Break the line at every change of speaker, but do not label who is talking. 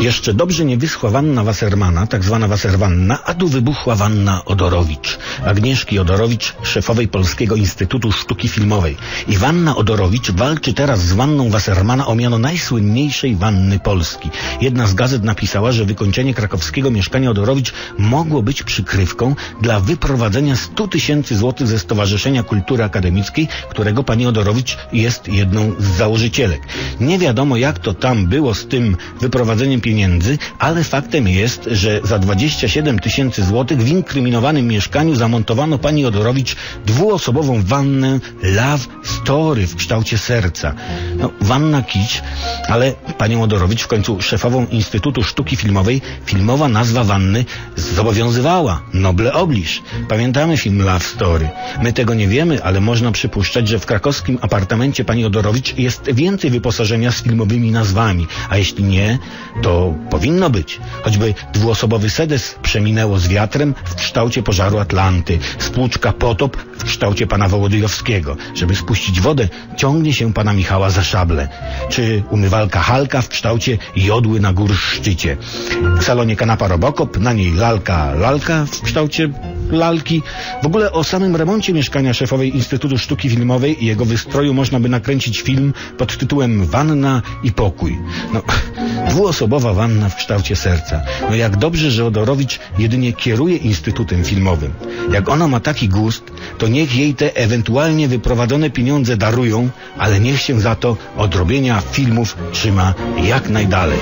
Jeszcze dobrze nie wyschła wanna Wassermana, tak zwana Wasserwanna, a tu wybuchła wanna Odorowicz. Agnieszki Odorowicz, szefowej Polskiego Instytutu Sztuki Filmowej. I Wanna Odorowicz walczy teraz z wanną Wassermana o miano najsłynniejszej wanny Polski. Jedna z gazet napisała, że wykończenie krakowskiego mieszkania Odorowicz mogło być przykrywką dla wyprowadzenia 100 tysięcy złotych ze Stowarzyszenia Kultury Akademickiej, którego pani Odorowicz jest jedną z założycielek. Nie wiadomo jak to tam było z tym wyprowadzeniem pieniędzy, ale faktem jest, że za 27 tysięcy złotych w inkryminowanym mieszkaniu zamontowano pani Odorowicz dwuosobową wannę Love Story w kształcie serca. No, wanna kić, ale panią Odorowicz, w końcu szefową Instytutu Sztuki Filmowej, filmowa nazwa wanny zobowiązywała. Noble obliż. Pamiętamy film Love Story. My tego nie wiemy, ale można przypuszczać, że w krakowskim apartamencie pani Odorowicz jest więcej wyposażenia z filmowymi nazwami, a jeśli nie, to powinno być. Choćby dwuosobowy sedes przeminęło z wiatrem w kształcie pożaru Atlanty, spłuczka potop w kształcie pana Wołodyjowskiego. Żeby spuścić wodę, ciągnie się pana Michała za szable. Czy umywalka Halka w kształcie jodły na górszczycie. W salonie kanapa Robokop, na niej lalka lalka w kształcie lalki. W ogóle o samym remoncie mieszkania szefowej Instytutu Sztuki Filmowej i jego wystroju można by nakręcić film pod tytułem Wanna i pokój. No, dwuosobowa wanna w kształcie serca. No jak dobrze, że Odorowicz jedynie kieruje Instytutem Filmowym. Jak ona ma taki gust, to niech jej te ewentualnie wyprowadzone pieniądze darują, ale niech się za to od robienia filmów trzyma jak najdalej.